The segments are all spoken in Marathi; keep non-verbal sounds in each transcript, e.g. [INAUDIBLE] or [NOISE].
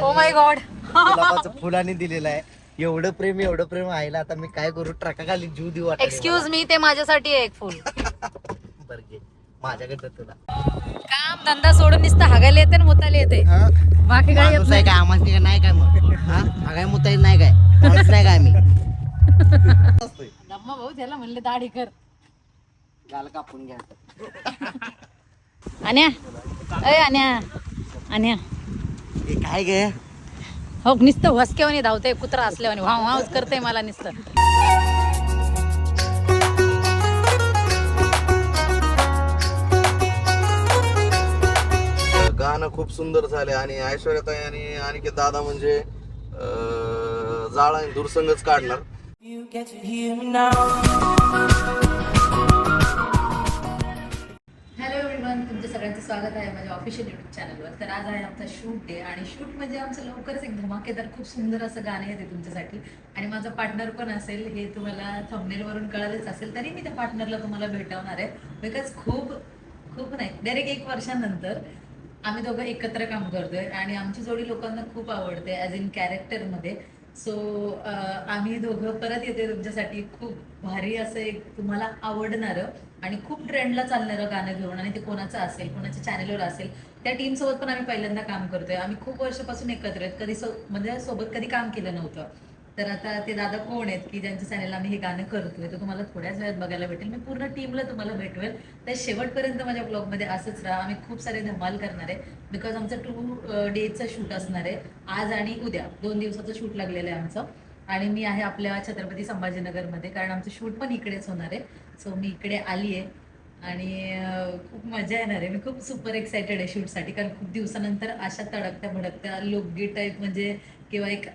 ओ माय गॉड गुलाबाचं फुलाने दिलेलं आहे. एवढं प्रेम एवढं प्रेम आईला. आता मी काय करू? ट्रकाखाली जीव देऊ वाटत एक्सक्यूज मी ते माझ्यासाठी आहे एक फुल. [LAUGHS] बरं घे. माझ्याकडं तुला. काम धंदा सोडून नुसतं हागायला येते आणि मुतायला येते. बाकी काय येत माणूस आहे नाही काय? आम्हाला नाही काय नाही काय मग? हा? हा काय मुताई नाही काय? माणूस नाही काय आम्ही धम्मा भाऊ त्याला म्हणले दाढी कर. गाल कापून घ्या. [LAUGHS] अन्या अय अन्या अन्या हे काय गे? हो नुसतं वसकेवानी धावतंय कुत्रा असल्यावानी. वाव वावच करतंय मला नुसतं. गाणं खूप सुंदर झाले आणि ऐश्वर्याताई आणि अनिकेत दादा म्हणजे अं, जाळ आणि दूरसंगच काढणार. एव्हरीवन तुमचं सगळ्यांचं स्वागत आहे माझ्या ऑफिशियल युट्यूब चॅनलवर तर आज आहे आमचा शूट डे आणि शूट म्हणजे आमचं लवकरच एक धमाकेदार खूप सुंदर असं गाणं येते तुमच्यासाठी. आणि माझा पार्टनर पण असेल हे तुम्हाला थंबनेलवरून कळालंच असेल तरी मी त्या पार्टनरला तुम्हाला भेटवणार आहे. बिकॉज खूप खूप नाही डायरेक्ट एक वर्षानंतर आम्ही दोघं एकत्र काम करतोय आणि आमची जोडी लोकांना खूप आवडते ॲज इन कॅरेक्टरमध्ये सो आम्ही दोघं परत येते तुमच्यासाठी. खूप भारी असं एक तुम्हाला आवडणारं आणि खूप ट्रेंडला चालणारं गाणं घेऊन आणि ते कोणाचं असेल कोणाच्या चॅनेलवर असेल त्या टीमसोबत पण आम्ही पहिल्यांदा काम करतोय. आम्ही खूप वर्षापासून एकत्र आहेत. कधी सो म्हणजे सोबत कधी काम केलं नव्हतं. तर आता ते दादा कोण आहेत की ज्यांच्या चॅनलला आम्ही हे गाणं करतोय तर तुम्हाला थोड्याच वेळात बघायला भेटेल. मी पूर्ण टीमला तुम्हाला भेटवेल. तर शेवटपर्यंत माझ्या ब्लॉगमध्ये असंच राहा. आम्ही खूप सारे धमाल करणार आहे. बिकॉज आमचं टू डेचं शूट असणार आहे. आज आणि उद्या. दोन दिवसाचं शूट लागलेलं आहे आमचं. आणि मी आहे आपल्या छत्रपती संभाजीनगरमध्ये. कारण आमचं शूट पण इकडेच होणार आहे. सो मी इकडे आली आहे आणि खूप मजा येणार आहे. मी खूप सुपर एक्सायटेड आहे शूटसाठी कारण खूप दिवसानंतर अशा तडकत्या भडकत्या लोकगीत टाईप म्हणजे किंवा एक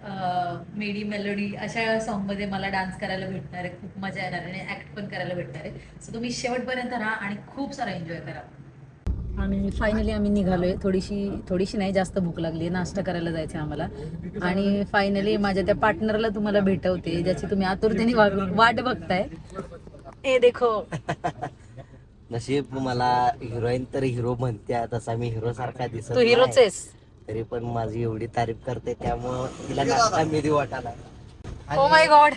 मेडी मेलोडी अशा सॉन्गमध्ये मला डान्स करायला भेटणार आहे. खूप मजा येणार आहे आणि ॲक्ट पण करायला भेटणार आहे. सो तुम्ही शेवटपर्यंत राहा आणि खूप सारा एन्जॉय करा. आणि फायनली आम्ही निघालोय. थोडीशी थोडीशी नाही जास्त भूक लागली नाश्ता करायला जायचं आम्हाला. आणि फायनली माझ्या त्या पार्टनरला तुम्हाला भेटवते ज्याची तुम्ही आतुरतेने वाट बघताय. ए देखो. नशीब मला हिरोईन तर हिरो म्हणते तसा मी हिरो सारखा दिसत तू हिरोच. आहेस. तरी पण माझी एवढी तारीफ करते त्यामुळं तिला नाश्ता मी देऊ वाटाला ओ माय गॉड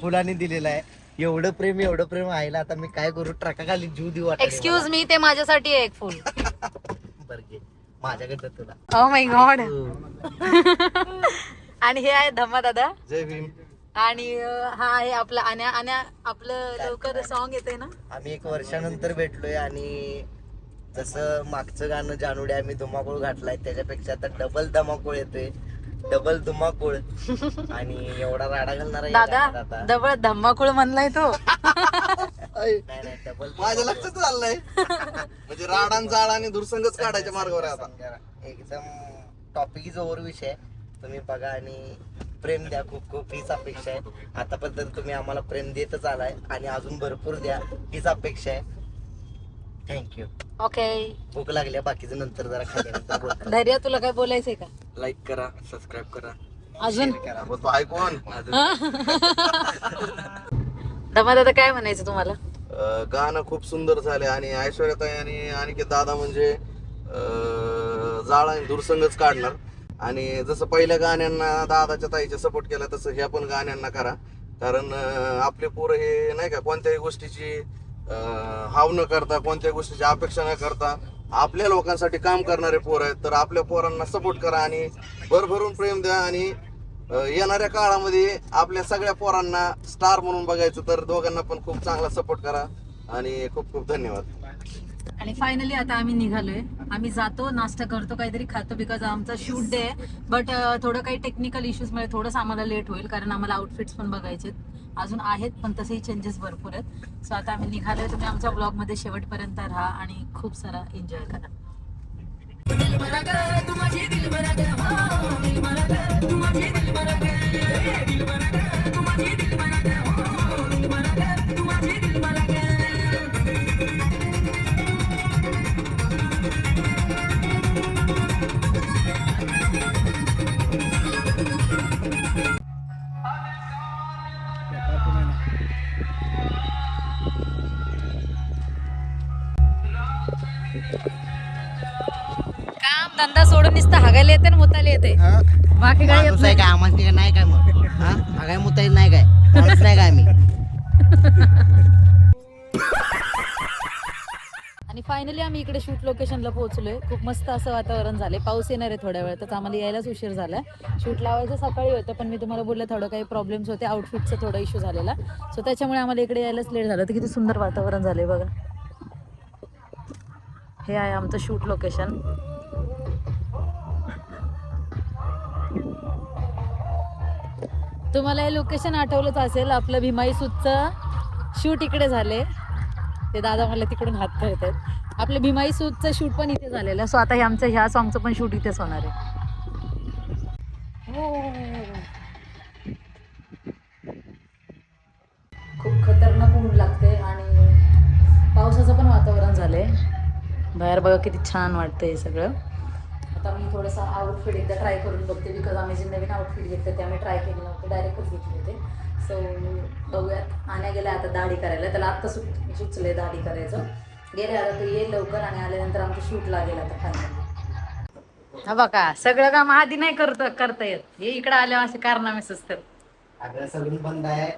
फुलाने दिलेलं आहे. एवढं प्रेम एवढं प्रेम आईला आता मी काय करू? ट्रकाखाली जीव देऊ वाटत एक्सक्यूज मी ते माझ्यासाठी आहे एक फुल. [LAUGHS] बरं घे माझ्याकडं तुला. ओ माय गॉड हो. आणि हे आहे धम्मा दादा. जय भीम. आणि हा आहे आपला आण्या आण्या आपलं लवकर सॉन्ग येते ना? आम्ही एक वर्षानंतर भेटलोय आणि जसं मागचं गाणं जानवडे आम्ही धुमाकूळ घातलाय त्याच्यापेक्षा आता डबल धमाकूळ येतोय. डबल धुमाकूळ. [LAUGHS] आणि एवढा राडा घालणार आहे दादा डबल धम्माकुळ म्हणलाय तो. नाही नाही डबल माझ्या लक्षात चाललंय. म्हणजे राडान जाळ आणि दूरसंगच काढायच्या मार्गावर आहे आता. एकदम टॉपिक इज ओव्हर विषय तुम्ही बघा आणि प्रेम द्या खूप खूप हीच अपेक्षा आहे. आतापर्यंत तुम्ही आम्हाला प्रेम देतच आलाय आणि अजून भरपूर द्या हीच अपेक्षा आहे. थँक्यू ओके भूक लागल्या बाकीचं नंतर जरा खाल्ल्यानंतर बोलतो. धैर्य तुला काय बोलायचंय का? लाईक करा सबस्क्राईब करा. अजून? तो ऐकून धम्मा दादा काय म्हणायचं तुम्हाला? अं, गाणं खूप सुंदर झाले आणि ऐश्वर्याताई आणि अनिकेत दादा म्हणजे अं, जाळ आणि दूरसंगच काढणार. आणि जसं पहिल्या गाण्यांना दादाच्या ताईच्या सपोर्ट केला तसं ह्या पण गाण्यांना करा. कारण आपले पोरं हे नाही का कोणत्याही गोष्टीची हाव न करता कोणत्याही गोष्टीची अपेक्षा न करता आपल्या लोकांसाठी काम करणारे पोर आहेत. तर आपल्या पोरांना सपोर्ट करा आणि भरभरून प्रेम द्या आणि येणाऱ्या काळामध्ये आपल्या सगळ्या पोरांना स्टार म्हणून बघायचं तर दोघांना पण खूप चांगला सपोर्ट करा. आणि खूप खूप धन्यवाद. आणि फायनली आता आम्ही निघालोय. आम्ही जातो नाश्ता करतो काहीतरी खातो बिकॉज आमचा शूट डे आहे. बट थोडं काही टेक्निकल इश्यूजमुळे थोडंसं आम्हाला लेट होईल कारण आम्हाला आउटफिट्स पण बघायचे अजून आहेत पण तसेही चेंजेस भरपूर आहेत. सो आता आम्ही निघालोय. तुम्ही आमच्या ब्लॉगमध्ये शेवटपर्यंत राहा आणि खूप सारा एन्जॉय करा. नाही काय मग हा? मुताई नाही काय? नाही काय मी आणि फायनली आम्ही इकडे शूट लोकेशनला पोहोचलोय. खूप मस्त असं वातावरण झालंय. पाऊस येणार आहे थोड्या वेळातच. आम्हाला यायलाच उशीर झाला शूट लावायचं सकाळी होतं पण मी तुम्हाला बोलले थोडं काही प्रॉब्लेम्स होते. आउटफिटचा थोडा इश्यू झालेला. सो त्याच्यामुळे आम्हाला इकडे यायलाच लेट झालं. तर किती सुंदर वातावरण झालंय बघा. हे आहे आमचं शूट लोकेशन तुम्हाला हे लोकेशन आठवलंच असेल आपलं भीमाई सूतचं शूट इकडे झाले. ते दादा मला तिकडून हात करतात आपलं भीमाई सूतचं शूट पण इथे झालेलं. सो आता हे आमचं ह्या सॉंगचं पण शूट इथेच होणार आहे. खूप खतरनाक ऊन लागते आणि पावसाचं पण वातावरण झालंय. बाहेर बघा किती छान वाटतंय हे सगळं. आता मी थोडंसं आउटफिट एकदा ट्राय करून बघते बिकॉज आम्ही जे नवीन आउटफिट घेतलं ते आम्ही ट्राय केले नव्हते. डायरेक्टच घेतले होते सो बघूयात. आण्या गेल्या आता दाढी करायला. त्याला आत्ता सुट सुचले दाढी करायचं. गेले आता तू ये लवकर आणि आल्यानंतर आमचं शूट लागेल आता फायनली हा बघा सगळं काम आधी नाही करत करता येत. हे इकडे आल्यावर असे कारनामे सुचतात अगं सगळं बंद आहे.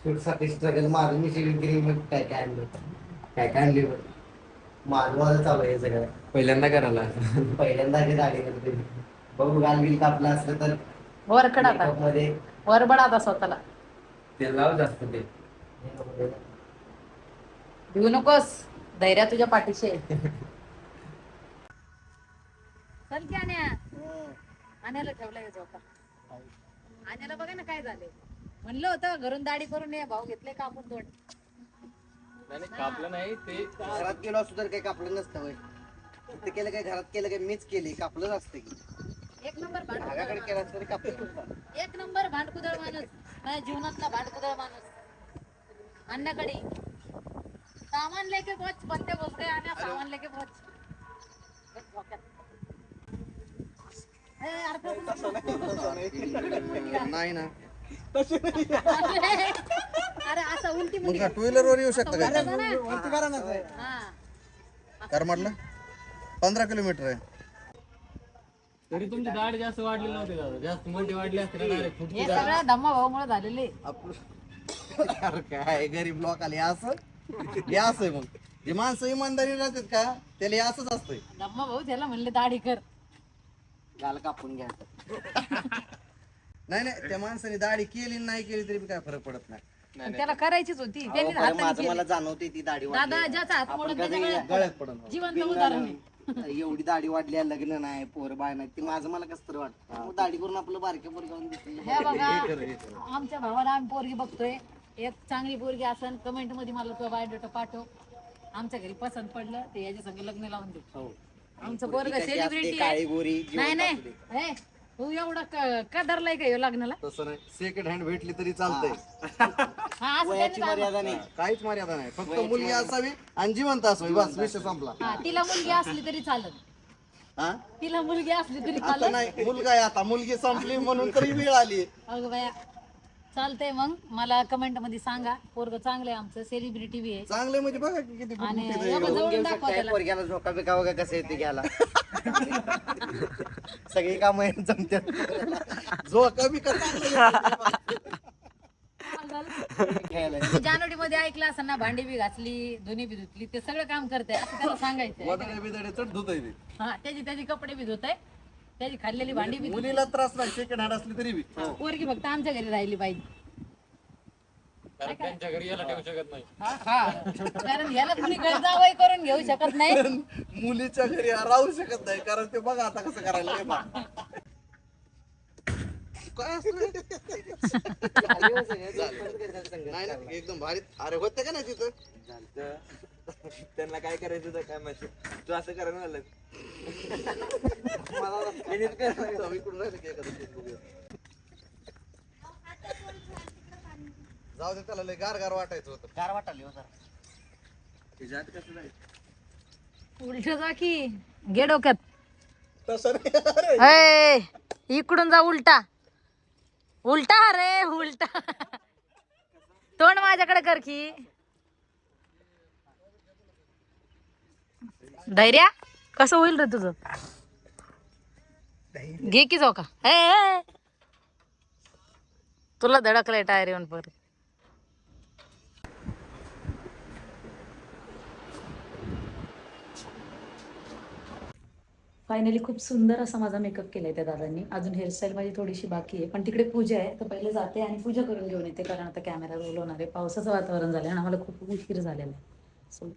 शूटसाठी स्ट्रगल माझं मी मग काय काय आणलं काय काय आणली बघ माझं माझं चालू आहे हे सगळं. पहिल्यांदा करायला. पहिल्यांदा हे दाढी करते बघू गालबिल कापलं असलं तर वरकड आता. makeup मध्ये. वरबड आता स्वतःला. ते लाव जास्त ते. हे. भिवू नकोस. धैर्या तुझ्या पाठीशी आहे. चल की आण्या. आण्याला ठेवलंय झोका आण्याला बघा ना काय झाले म्हणलं होतं घरून दाढी करून ये. भाऊ घेतले कापून दोन कापलं नाही ते घरात गेलो असतो तर काही कापलं नसतं होय. इथं केलं काय घरात केलं काय मीच केली कापलंच असतं की. एक नंबर भागाकडे भांडकुदळ केलं असतं तरी कापलं नसतं. एक नंबर भांडकुदळ माणूस. माझ्या जीवनातला भांडकुदळ माणूस. अन्नाकडे. सामान लेके पोच बंदे बोल गए आण्या सामान लेके पोच. बस झोक्यात. ए, अरे तो नाही ना. अरे असं उलटी मग मुलगी. टू व्हीलर वर येऊ शकता काय करायचं ना हा. कर म्हटलं पंधरा किलोमीटर आहे. तरी तुमची दाढ जास्त वाढली नव्हती दादा. जास्त मोठी वाढली असते ना direct फुटकी हे सगळं धम्मा भाऊमुळे झालेले काय गरीब लोक आले असं? हे असं आहे मग. जे माणसं इमानदारी राहतात का त्याला हे असंच असतंय. धम्मा भाऊ त्याला म्हणले दाढी कर. गाल कापून घ्यायचं नाही नाही त्या माणसाने दाढी केली नाही केली तरी बी काय फरक पडत नाही. पण त्याला करायचीच होती. त्यांनी हाताने माझं केली. मला जाणवते ती दाढी दादा वाढली. ज्याचा हात मोडून त्याच्या गळ्यात गळ्यात पडून जिवंत उदाहरण आहे. एवढी दाढी वाढली आहे, लग्न नाही पोर बाय नाही ती माझं मला कसं तरी वाटतं. मग दाढी करून आपलं बारक्या पोर हे बघा आमच्या भावाला आम्ही पोरगी बघतोय. एक चांगली पोरगी असन कमेंटमध्ये मला तो बायोडेटा पाठव. आमच्या घरी पसंत पडलं ते याच्या संग लग्न लावून दे हो. आमचं पोरग सेलिब्रिटी काळी आहे. गोरी नाही नाही. हे, एवढा क- कदरलाय का ह्यो लग्नाला? तसं नाही. सेकंड हँड भेटली तरी चालतंय. [LAUGHS] हा असं वयाची त्यांनी मर्यादा नाही. काहीच मर्यादा नाही. फक्त मुलगी असावी आणि जिवंत असावी. बस विषय संपला. हा तिला मुलगी असली तरी चालत. हा? तिला मुलगी असली तरी आता चालत. नाही मुलगा आहे आता. मुलगी संपली म्हणून तरी वेळ आली. अगं बाया चालतंय मग. मला कमेंटमध्ये सांगा. पोरग चांगलं आहे आमचं. सेलिब्रिटी बी आहे. चांगले म्हणजे बघा की किती आणि आहे. जवळून दाखवा त्याला. पोरग्याला झोका बिका वगैरे कसं येते घ्यायला? [LAUGHS] सगळी कामं जमतात. जो कमी खेळायला जानेवारी मध्ये ऐकलं असं ना भांडी बी घासली धुनी बी धुतली ते सगळं काम करते असं त्याला सांगायचं वदडे बिदडे चढ धुत आहे ती. हा त्याची त्याची कपडे बी धुत त्याची खाल्लेली भांडी बी. मुलीला त्रास नाही सेकंड हँड असली तरी बी. पोरगी फक्त आमच्या घरी राहिली पाहिजे कारण त्यांच्या घरी याला ठेवू शकत नाही. हा हा. कारण याला कुणी गरजावय करून घेऊ शकत नाही. मुलीच्या घरी राहू शकत नाही कारण ते बघा आता कसं करायला ते बघा. काय असतं? नाही नाही एकदम भारी. अरे होते का नाही तिथं? त्यांना काय करायचं तर काय माहिती. तू असं करा ना मला इकडून [LAUGHS] राहिलं की एखादं पीस बघूया. जाऊ दे त्याला लय गार गार वाटायचं होतं. गार वाटाली हो जरा उलट जा की. घे डोक्यात. तसं नाही अरे. ए, इकडून जा उलटा. उलटा रे उलटा. तोंड माझ्याकडे कर की. धैर्या कसं होईल रे तुझं? घे की जाऊ का ए, ए, तुला धडकलाय टायर येऊन परत फायनली खूप सुंदर असा माझा मेकअप केलाय त्या दादांनी. अजून हेअरस्टाईल माझी थोडीशी बाकी आहे. पण तिकडे पूजा आहे तर पहिले जाते आणि पूजा करून घेऊन येते कारण आता कॅमेरा रोल होणार आहे. पावसाचं वातावरण झालं आणि आम्हाला खूप उशीर झालेला आहे. सो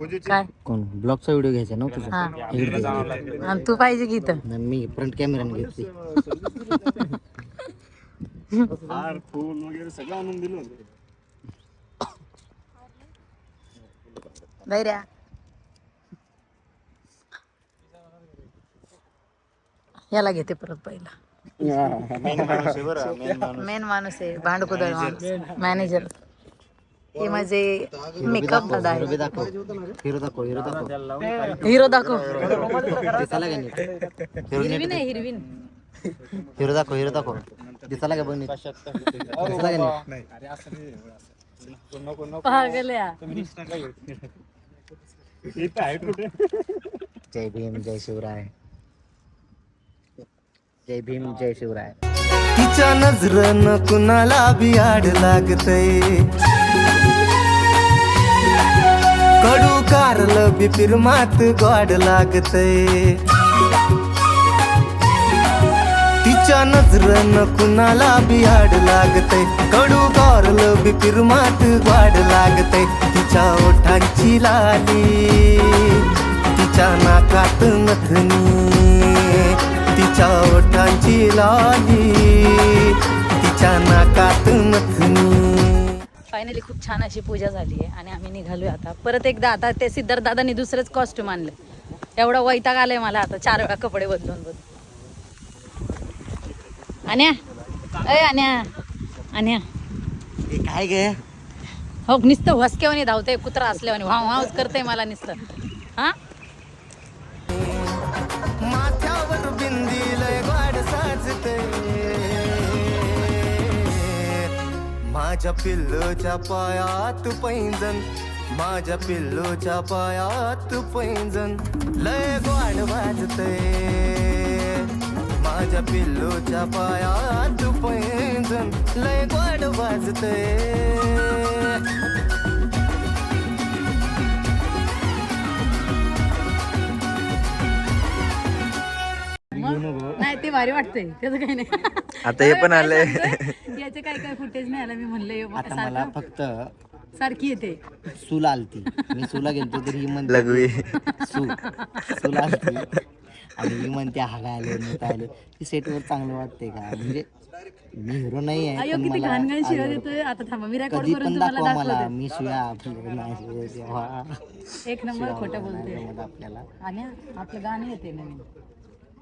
काय? कोण? ब्लॉगचा व्हिडिओ घ्यायचा ना तुझा? हा. इकडे आणि तू पाहिजे की इथं? नाही, मी फ्रंट कॅमेराने घेतली. हार फूल वगैरे सगळं आणून दिलं होतं. धैर्या. याला घेते परत पहिला. मेन माणूस आहे भांडकुदळ माणूस. मॅनेजर हे माझे मेकअप दादा हिरो आहे दाखव. हिरो दाखव हिरो दाखव. हिरो दाखव. दिसायला का नीट? हिरो हिरवीन आहे हिरवीन. हिरो दाखव हिरो दाखव. दिसायला का बघ नीट? दिसायला का नीट? पागल जय भीम जय शिवराय. जय भीम जय शिवराय. तिच्या नजरन कुणाला बी आड लागतय? कडू कारलं बी मात गोड लागतय. तिच्या नजरन कुणाला बिहाड लागतय. कडू कारलं बी मात गोड लागतय. तिच्या ओठांची लाली तिच्या नाकात नथनी तिच्या ओठांची लाली तिच्या नाकात नथनी फायनली खूप छान अशी पूजा झाली आहे आणि आम्ही निघालोय आता. परत एकदा आता ते सिद्धार्थ दादांनी दुसरंच कॉस्ट्युम आणलं. एवढा वैताग आलाय मला आता चार वेळा कपडे बदलून बदलून. अन्या अय अन्या अन्या हे काय गे? हो नुसतं वसक्यावानी धावतंय कुत्रा असल्यावानी. वाव वावच करतंय मला नुसतं. हा? माथ्यावर बिंदी लय गोड साजते. माझ्या पिल्लूच्या पायात पैंजन माझ्या पिल्लूच्या पायात पैंजन लय गोड वाजते माझ्या पिल्लूच्या पायात पैंजन लय गोड वाजते नाही भारी वाटतंय. त्याचं काही नाही. आता हे पण आलंय. याचे काय काय फुटेज नाही आलं मी म्हणलं आता मला फक्त सारखी येते. सूल आलती. मी सुला गेलतो तर ही म्हणते सू सूल. आलती. आणि ही म्हणते हागा आले नीट आले. ती सेटवर चांगलं वाटते का? म्हणजे मी हिरो नाही आहे अयो पण किती मला घाण घाण शिव्या आवडतं. देतोय. आता थांबा मी रेकॉर्ड कधी करून पण तुम्हाला दाखवा मला. दाखवते. मी शिव्या आपल्याला नाही शिव्या देवा. एक नंबर खोटं बोलते आपल्याला. आणि आपलं गाणं येते नवीन.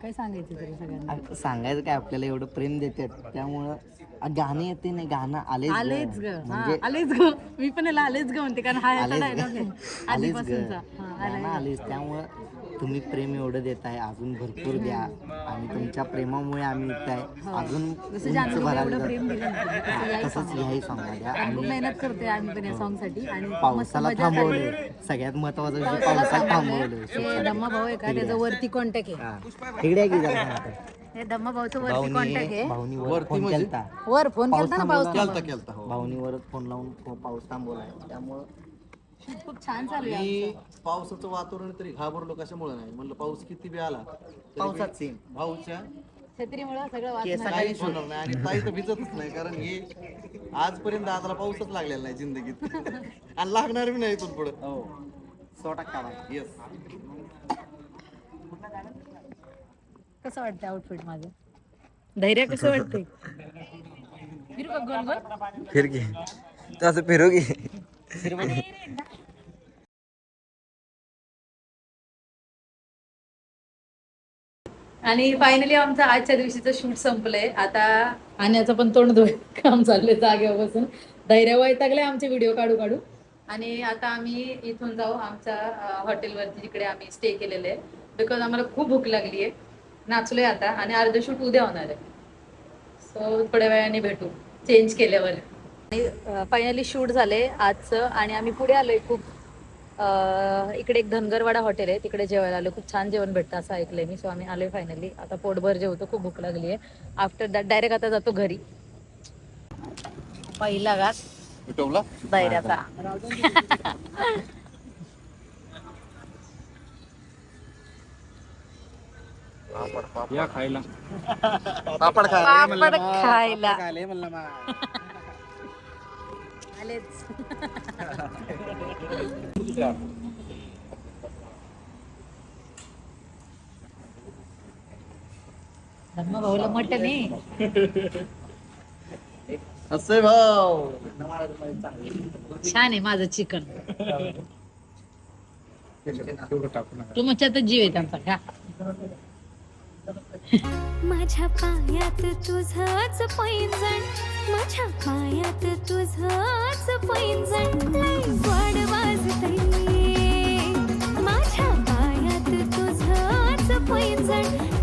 काय सांगायचं तरी सगळ्यांना सांगायचं काय आपल्याला एवढं प्रेम देतात त्यामुळं आ, गाणं येते नाही गाणं आलेच ग. आलेच ग हा म्हणजे आलेच ग मी पण याला आलेच ग म्हणते कारण हा याचा आलेच डायलॉग आहे ग. आलेच ग. आधीपासूनचा हा, गाणं. आलेच त्यामुळं तुम्ही प्रेम एवढं देताय अजून भरपूर द्या आणि तुमच्या प्रेमामुळे आम्ही इथं आहे अजून जसं उंच जानूला भरायला एवढं जातो. प्रेम दिलं ना तुम्ही, तसं याही तसंच. ह्याही सॉंग द्या आणि खूप आणि मेहनत करते आम्ही पण या सॉंगसाठी आणि मस्त पावसाला मजा झाली. थांबवले सगळ्यात महत्वाचं म्हणजे पावसाला. थांबवले हे धम्मा भाऊ आहे का त्याचं वरती कॉन्टॅक्ट आहे हा. तिकडे आहे की जरा सांगतो. हे धम्मा भाऊचं वरती कॉन्टॅक्ट भाऊनी आहे भाऊनी वर वरती फोन म्हणजे? केलता वर फोन केलता ना पाऊस थांबवला. केलता केलता हो. भाऊनीवरच फोन लावून तो पाऊस थांबवलाय त्यामुळं खूप छान चालू आहे मी पावसाचं वातावरण तरी घाबरलो कशामुळे नाही? म्हणलं पाऊस किती बी आला? तरी पावसात भाऊच्या छत्रीमुळे सगळं वाचणार. केसाला काहीच होणार नाही आणि ताई तर भिजतच नाही कारण हे आजपर्यंत दादाला पाऊसच लागलेला नाही जिंदगीत. [LAUGHS] आणि लागणार बी नाही इथून पुढे. हो. सो टक्का येस कसं वाटतं आउटफिट माझं धैर्य कसं वाटतंय? फिरू का गोल गोल फिर की. तसं फिरू की? आणि फायनली आमचं आजच्या दिवशीचं शूट संपलंय. आता आण्याचं पण तोंड धुळे [LAUGHS] काम चाललंय जागेपासून धैर्य वैतागले आमचे व्हिडिओ काढू काढू. आणि आता आम्ही इथून जाऊ. आमच्या हॉटेलवरती जिकडे आम्ही स्टे केलेले आहे. बिकॉज आम्हाला खूप भूक लागली आहे. नाचलोय आता आणि अर्ध शूट उद्या होणार आहे. सो थोड्या वेळाने भेटू. चेंज केल्यावर. आणि फायनली शूट झाले आजचं. आणि आम्ही पुढे आलोय खूप. इकडे एक धनगरवाडा हॉटेल आहे तिकडे जेवायला आलो. खूप छान जेवण भेटतं असं ऐकलंय मी. सो आम्ही आलोय फायनली आता पोटभर जेवतो खूप भूक लागली आहे. आफ्टर दॅट डायरेक्ट आता जातो घरी. पहिला घास. या खायला. पापड खा पापड खायला. आलेच. [LAUGHS] धर्म भाऊला मटन आहे. असे भाऊ. छान आहे माझं चिकन. [LAUGHS] तू मच्छातच जीव आहे त्यांचा का माझ्या पायात तुझंच पैंजण माझ्या पायात तुझंच पैंजण. वाड गोड माझ्या पायात तुझंच पैंजण